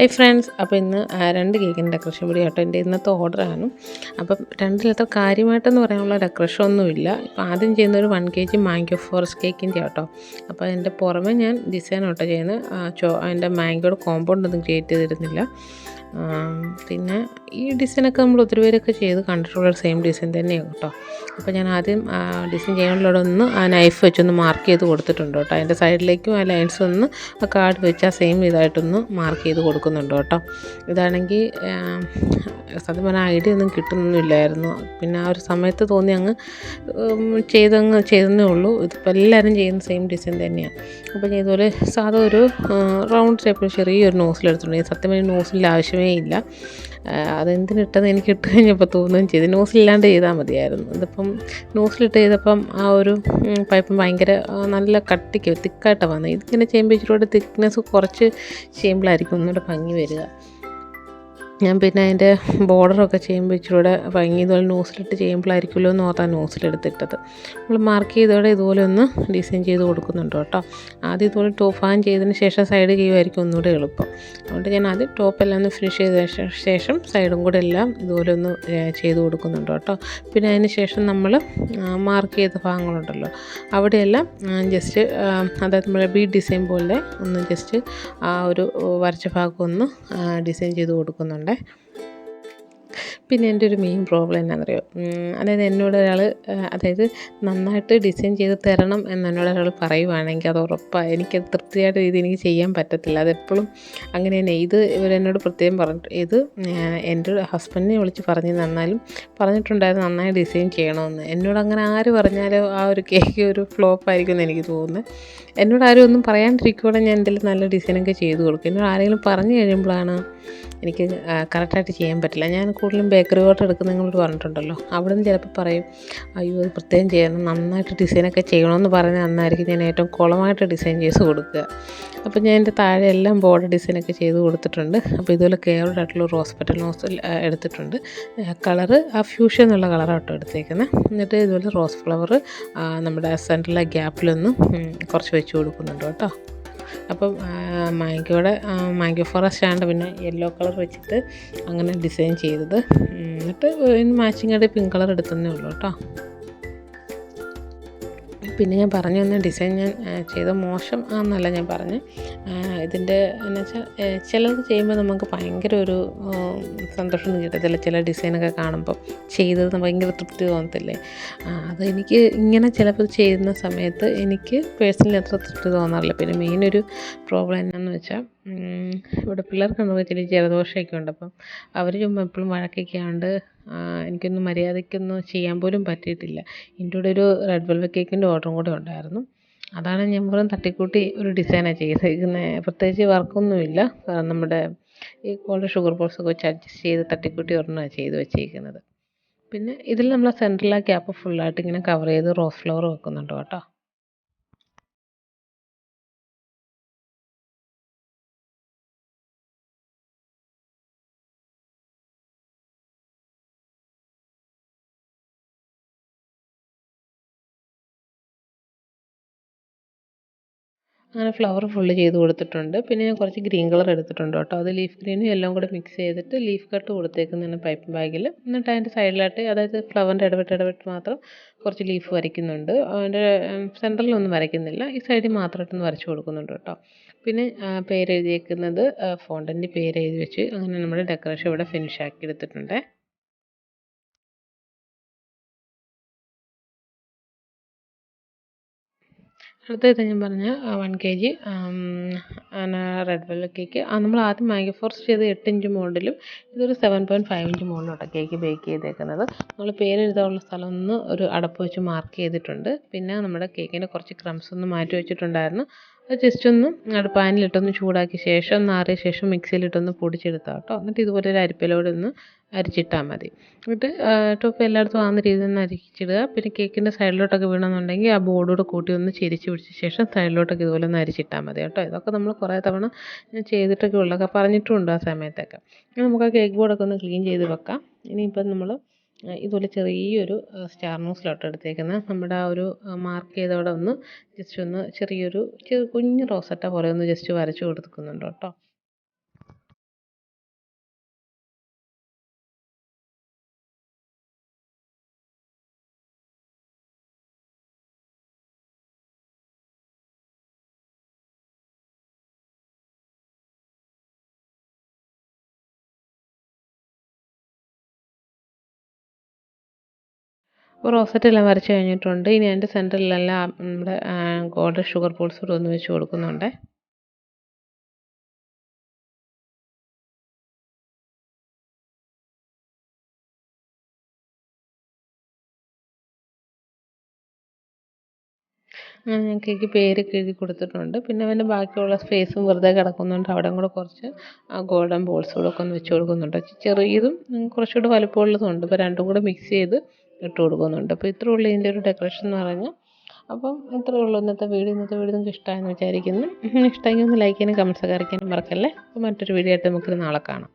Hi friends അപ്പോൾ ഇന്ന് രണ്ട് കേക്കിന്റെ ഡെക്കറേഷൻ വീഡിയോ കേട്ടോ എന്റെ ഇന്നത്തെ ഓർഡറാണ് അപ്പം രണ്ടിലത്തെ കാര്യമായിട്ടെന്ന് പറയാനുള്ള ഡെക്കറേഷൻ ഒന്നുമില്ല. ഇപ്പോൾ ആദ്യം ചെയ്യുന്ന ഒരു one K G mango forest കേക്കിന്റെ കേട്ടോ അപ്പോൾ അതിന്റെ പുറമെ ഞാൻ ഡിസൈൻ ഓട്ടോ ചെയ്യുന്നത്. അതിന്റെ മാംഗോയുടെ കോമ്പൗണ്ട് ഒന്നും ക്രിയേറ്റ് ചെയ്തിരുന്നില്ല. പിന്നെ ഈ ഡിസൈനൊക്കെ നമ്മൾ ഒത്തിരി പേരൊക്കെ ചെയ്ത് കണ്ടിട്ടുള്ള സെയിം ഡിസൈൻ തന്നെയാണ് കേട്ടോ. അപ്പോൾ ഞാൻ ആദ്യം ഡിസൈൻ ചെയ്യാനുള്ളവിടെ ഒന്ന് ആ നൈഫ് വെച്ചൊന്ന് മാർക്ക് ചെയ്ത് കൊടുത്തിട്ടുണ്ട് കേട്ടോ. അതിന്റെ സൈഡിലേക്കും ആ ലൈൻസ് ഒന്ന് ആ കാർഡ് വെച്ച് ആ സെയിം ഇതായിട്ടൊന്ന് മാർക്ക് ചെയ്ത് കൊടുക്കുന്നുണ്ട് കേട്ടോ. ഇതാണെങ്കിൽ സത്യം പറഞ്ഞാൽ ഐഡിയ ഒന്നും കിട്ടുന്നൊന്നുമില്ലായിരുന്നു. പിന്നെ ആ ഒരു സമയത്ത് തോന്നി അങ്ങ് ചെയ്തങ്ങ് ചെയ്തെന്നേ ഉള്ളൂ. ഇതിപ്പോൾ എല്ലാവരും ചെയ്യുന്ന സെയിം ഡിസൈൻ തന്നെയാണ് അപ്പോൾ ഇതുപോലെ സാധാ ഒരു റൗണ്ട് ഷേപ്പിൽ ചെറിയൊരു നോസിലെടുത്തിട്ടുണ്ട് സത്യം പറഞ്ഞാൽ നോസിലിന്റെ ആവശ്യമേ ഇല്ല. ആ, അതെന്തിനിട്ടത് എനിക്ക് ഇട്ട് കഴിഞ്ഞപ്പോൾ തോന്നുകയും ചെയ്തു. ന്യൂസിലില്ലാണ്ട് ചെയ്താൽ മതിയായിരുന്നു. ഇതിപ്പം ന്യൂസിലിട്ട് ചെയ്തപ്പം ആ ഒരു പൈപ്പ് ഭയങ്കര നല്ല കട്ടിക്ക് തിക്കായിട്ടാണ് വന്നത് ഇതിങ്ങനെ ചെയ്യുമ്പോൾ ഇച്ചിരി കൂടെ തിക്നെസ് കുറച്ച് ചെയ്യുമ്പോഴായിരിക്കും ഒന്നുകൂടെ ഭംഗി വരിക. ഞാൻ പിന്നെ അതിന്റെ ബോർഡറൊക്കെ ചെയ്യുമ്പോൾ ഇച്ചിരി കൂടെ ഭംഗി ഇതുപോലെ നോസിലിട്ട് ചെയ്യുമ്പോഴായിരിക്കുമല്ലോ എന്ന് ഓർത്താൻ നോസിലെടുത്തിട്ടത് നമ്മൾ മാർക്ക് ചെയ്തോടെ ഇതുപോലെ ഒന്ന് ഡിസൈൻ ചെയ്ത് കൊടുക്കുന്നുണ്ട് കേട്ടോ. ആദ്യം ഇതുപോലെ ടോപ്പ് ഹാൻ ചെയ്തതിന് ശേഷം സൈഡ് ചെയ്യുമായിരിക്കും ഒന്നുകൂടെ എളുപ്പം. അതുകൊണ്ട് ഞാൻ ആദ്യം ടോപ്പെല്ലാം ഒന്ന് ഫിനിഷ് ചെയ്ത ശേഷം സൈഡും കൂടെ എല്ലാം ഇതുപോലെ ഒന്ന് ചെയ്ത് കൊടുക്കുന്നുണ്ട് കേട്ടോ. പിന്നെ അതിന് ശേഷം നമ്മൾ മാർക്ക് ചെയ്ത ഭാഗങ്ങളുണ്ടല്ലോ. അവിടെയെല്ലാം ജസ്റ്റ് അതായത് നമ്മുടെ ബി ഡിസൈൻ പോലെ ഒന്ന് ജസ്റ്റ് ആ ഒരു വരച്ച ഭാഗം ഒന്ന് ഡിസൈൻ ചെയ്ത് കൊടുക്കുന്നുണ്ട്. ¿eh? പിന്നെ എന്റെ ഒരു മെയിൻ പ്രോബ്ലം എന്നാണെന്നറിയോ അതായത് എന്നോട് ഒരാൾ അതായത് നന്നായിട്ട് ഡിസൈൻ ചെയ്ത് തരണം എന്ന് എന്നോട് ഒരാൾ പറയുവാണെങ്കിൽ അത് ഉറപ്പാണ് എനിക്കത് തൃപ്തിയായിട്ട് രീതി എനിക്ക് ചെയ്യാൻ പറ്റത്തില്ല. അതെപ്പോഴും അങ്ങനെ തന്നെ ഇത് ഇവരെന്നോട് പ്രത്യേകം പറഞ്ഞിട്ട് ഇത് എന്റെ ഹസ്ബൻഡിനെ വിളിച്ച് പറഞ്ഞു തന്നാലും പറഞ്ഞിട്ടുണ്ടായിരുന്നു നന്നായി ഡിസൈൻ ചെയ്യണമെന്ന്. എന്നോട് അങ്ങനെ ആര് പറഞ്ഞാലോ ആ ഒരു കേക്ക് ഒരു ഫ്ലോപ്പ് ആയിരിക്കും എന്ന് എനിക്ക് തോന്നുന്നത് എന്നോട് ആരും ഒന്നും പറയാണ്ടിരിക്കുവാണെങ്കിൽ ഞാൻ എന്തെങ്കിലും നല്ല ഡിസൈനൊക്കെ ചെയ്ത് കൊടുക്കും. എന്നോട് ആരെങ്കിലും പറഞ്ഞു കഴിയുമ്പോഴാണ് എനിക്ക് കറക്റ്റായിട്ട് ചെയ്യാൻ പറ്റില്ല. ഞാൻ കൂടുതലും ബേക്കറി ഓർഡർ എടുക്കുന്ന നിങ്ങളോട് പറഞ്ഞിട്ടുണ്ടല്ലോ. അവിടെ നിന്ന് ചിലപ്പോൾ പറയും അയ്യോ അത് പ്രത്യേകം ചെയ്യണം. നന്നായിട്ട് ഡിസൈനൊക്കെ ചെയ്യണമെന്ന് പറഞ്ഞാൽ നന്നായിരിക്കും ഞാൻ ഏറ്റവും കുളമായിട്ട് ഡിസൈൻ ചെയ്ത് കൊടുക്കുക. അപ്പോൾ ഞാൻ എന്റെ താഴെ എല്ലാം ബോർഡർ ഡിസൈനൊക്കെ ചെയ്ത് കൊടുത്തിട്ടുണ്ട്. അപ്പോൾ ഇതുപോലെ കെയർഡ് ആയിട്ടുള്ള റോസ് പെറ്റൽ നോസ് എടുത്തിട്ടുണ്ട്. കളറ് ആ ഫ്യൂഷൻ എന്നുള്ള കളറാട്ടോ എടുത്തേക്കുന്നത് എന്നിട്ട് ഇതുപോലെ റോസ് ഫ്ലവർ നമ്മുടെ സെന്ററിലെ ഗ്യാപ്പിലൊന്നും കുറച്ച് വെച്ച് കൊടുക്കുന്നുണ്ട് കേട്ടോ. അപ്പം മാങ്കോയുടെ മാങ്കോ ഫോറസ്റ്റ് ആണ് പിന്നെ യെല്ലോ കളർ വെച്ചിട്ട് അങ്ങനെ ഡിസൈൻ ചെയ്തത്. എന്നിട്ട് മാച്ചിങ്ങായിട്ട് പിങ്ക് കളർ എടുത്തതേ ഉള്ളൂ കേട്ടോ. പിന്നെ ഞാൻ പറഞ്ഞു തന്ന ഡിസൈൻ ഞാൻ ചെയ്ത മോശം ആണെന്നല്ല ഞാൻ പറഞ്ഞു. ഇതിന്റെ എന്ന് വെച്ചാൽ ചിലത് ചെയ്യുമ്പോൾ നമുക്ക് ഭയങ്കര ഒരു സന്തോഷം കിട്ടത്തില്ല ചില ഡിസൈനൊക്കെ കാണുമ്പോൾ ചെയ്തത് ഭയങ്കര തൃപ്തി തോന്നത്തില്ലേ? അത് എനിക്ക് ഇങ്ങനെ ചിലപ്പോൾ ചെയ്യുന്ന സമയത്ത് എനിക്ക് പേഴ്സണലി അത്ര തൃപ്തി തോന്നാറില്ല. പിന്നെ മെയിൻ ഒരു പ്രോബ്ലം എന്നാന്ന് വെച്ചാൽ ഇവിടെ പിള്ളേർക്കുണ്ടെങ്കിൽ ഇച്ചിരി ജലദോഷമൊക്കെ ഉണ്ട്. അപ്പം അവർ ചുമ്മാ എപ്പോഴും വഴക്കൊക്കെ ആണ്ട് ആ, എനിക്കൊന്നും മര്യാദയ്ക്കൊന്നും ചെയ്യാൻ പോലും പറ്റിയിട്ടില്ല. എന്റെ കൂടെ ഒരു റെഡ് വെൽവെറ്റ് കേക്കിന്റെ ഓർഡറും കൂടെ ഉണ്ടായിരുന്നു. അതാണ് ഞാൻ വെറും തട്ടിക്കൂട്ടി ഒരു ഡിസൈനാണ് ചെയ്തേക്കുന്നത് പ്രത്യേകിച്ച് വർക്കൊന്നുമില്ല നമ്മുടെ ഈ കോൾഡ് ഷുഗർ ബോൾസൊക്കെ വെച്ച് അഡ്ജസ്റ്റ് ചെയ്ത് തട്ടിക്കൂട്ടി ഒരെണ്ണമാണ് ചെയ്ത് വെച്ചേക്കുന്നത്. പിന്നെ ഇതിൽ നമ്മൾ സെന്ററിലാക്കി ഗ്യാപ്പ് ഫുള്ളായിട്ട് ഇങ്ങനെ കവർ ചെയ്ത് റോസ് ഫ്ലവർ വെക്കുന്നുണ്ട് കേട്ടോ. അങ്ങനെ ഫ്ലവർ ഫുള്ള് ചെയ്ത് കൊടുത്തിട്ടുണ്ട്. പിന്നെ ഞാൻ കുറച്ച് ഗ്രീൻ കളർ എടുത്തിട്ടുണ്ട് കേട്ടോ. അത് ലീഫ് ഗ്രീനും എല്ലാം കൂടെ മിക്സ് ചെയ്തിട്ട് ലീഫ് കട്ട് കൊടുത്തേക്കുന്നതാണ് പൈപ്പ് ബാഗിൽ എന്നിട്ട് അതിന്റെ സൈഡിലായിട്ട് അതായത് ഫ്ലവറിന്റെ ഇടവിട്ട് ഇടവിട്ട് മാത്രം കുറച്ച് ലീഫ് വരയ്ക്കുന്നുണ്ട്. അതിന്റെ സെന്ററിലൊന്നും വരയ്ക്കുന്നില്ല. ഈ സൈഡിൽ മാത്രമായിട്ടൊന്ന് വരച്ച് കൊടുക്കുന്നുണ്ട് കേട്ടോ. പിന്നെ പേരെഴുതിയേക്കുന്നത് ഫോണ്ടന്റെ പേര് എഴുതി വെച്ച് അങ്ങനെ നമ്മുടെ ഡെക്കറേഷൻ ഇവിടെ ഫിനിഷ് ആക്കി എടുത്തിട്ടുണ്ട്. അടുത്തത് ഞാൻ പറഞ്ഞ one K G red velvet cake നമ്മൾ ആദ്യം മാഗി ഫോർസ് ചെയ്ത് എട്ട് ഇഞ്ച് മോഡലും ഇതൊരു സെവൻ പോയിന്റ് ഫൈവ് ഇഞ്ച് മോഡലോട്ടോ കേക്ക് ബേക്ക് ചെയ്തേക്കുന്നത്. നമ്മൾ പേര് എഴുതാനുള്ള സ്ഥലം ഒന്ന് ഒരു അടപ്പ് വെച്ച് മാർക്ക് ചെയ്തിട്ടുണ്ട്. പിന്നെ നമ്മുടെ കേക്കിന്റെ കുറച്ച് ക്രംസ് ഒന്ന് മാറ്റി വെച്ചിട്ടുണ്ടായിരുന്നു. അത് ജസ്റ്റ് ഒന്ന് അവിടെ പാനിലിട്ടൊന്ന് ചൂടാക്കിയ ശേഷം ഒന്ന് ആറിയ ശേഷം മിക്സിയിലിട്ടൊന്ന് പൊടിച്ചെടുത്താൽ കേട്ടോ എന്നിട്ട് ഇതുപോലെ ഒരു അരിപ്പയിലോട് ഒന്ന് അരിച്ചിട്ടാൽ മതി. എന്നിട്ട് ടോപ്പ് എല്ലായിടത്തും ആവുന്ന രീതിയിൽ ഒന്ന് അരിച്ചിടുക. പിന്നെ കേക്കിന്റെ സൈഡിലോട്ടൊക്കെ വീണമെന്നുണ്ടെങ്കിൽ ആ ബോർഡോട് കൂട്ടി ഒന്ന് ചെരിച്ച് പിടിച്ച ശേഷം സൈഡിലോട്ടൊക്കെ ഇതുപോലെ ഒന്ന് അരിച്ചിട്ടാൽ മതി കേട്ടോ. ഇതൊക്കെ നമ്മൾ കുറേ തവണ ഞാൻ ചെയ്തിട്ടൊക്കെ ഉള്ളതൊക്കെ പറഞ്ഞിട്ടുമുണ്ട് ആ സമയത്തൊക്കെ. നമുക്ക് ആ കേക്ക് ബോർഡൊക്കെ ഒന്ന് ക്ലീൻ ചെയ്ത് വെക്കാം. ഇനിയിപ്പം നമ്മൾ ഇതുപോലെ ചെറിയൊരു സ്റ്റാർ നോസിലോട്ട് എടുത്തേക്കുന്ന നമ്മുടെ ആ ഒരു മാർക്ക് ചെയ്തവിടെ ഒന്ന് ജസ്റ്റ് ഒന്ന് ചെറിയൊരു ചെറു കുഞ്ഞ് റോസറ്റ പോലെ ഒന്ന് ജസ്റ്റ് വരച്ച് കൊടുക്കുന്നുണ്ട് കേട്ടോ. അപ്പോൾ റോസറ്റ് എല്ലാം വരച്ച് കഴിഞ്ഞിട്ടുണ്ട്. ഇനി അതിന്റെ സെന്ററിലെല്ലാം നമ്മുടെ ഗോൾഡൻ ഷുഗർ പോൾസ് കൂടെ ഒന്ന് വെച്ച് കൊടുക്കുന്നുണ്ട്. കേക്ക് പേര് എഴുതി കൊടുത്തിട്ടുണ്ട്. പിന്നെ അവന്റെ ബാക്കിയുള്ള സ്പേസും വെറുതെ കിടക്കുന്നുണ്ട്. അവിടെ കൂടെ കുറച്ച് ഗോൾഡൻ ബോൾസ് കൂടെ ഒക്കെ ഒന്ന് വെച്ച് കൊടുക്കുന്നുണ്ട്. ചെറിയതും കുറച്ചുകൂടെ വലുപ്പമുള്ളതും ഉണ്ട്. അപ്പോൾ രണ്ടും കൂടെ മിക്സ് ചെയ്ത് ഇട്ട് കൊടുക്കുന്നുണ്ട് അപ്പോൾ ഇത്രയേ ഉള്ളൂ ഇതിന്റെ ഒരു ഡെക്കറേഷൻ എന്ന് പറഞ്ഞാൽ അപ്പം ഇത്രയേ ഉള്ളൂ ഇന്നത്തെ വീഡിയോ. ഇന്നത്തെ വീഡിയോ നിങ്ങൾക്ക് ഇഷ്ടമായെന്ന് വിചാരിക്കുന്നു. ഇഷ്ടമെങ്കിൽ ഒന്ന് ലൈക്ക് ചെയ്യാനും കമൻസ് ഒക്കെ അറിയിക്കാനും മറക്കല്ലേ? അപ്പോൾ മറ്റൊരു വീഡിയോ ആയിട്ട് നമുക്ക് നാളെ കാണാം.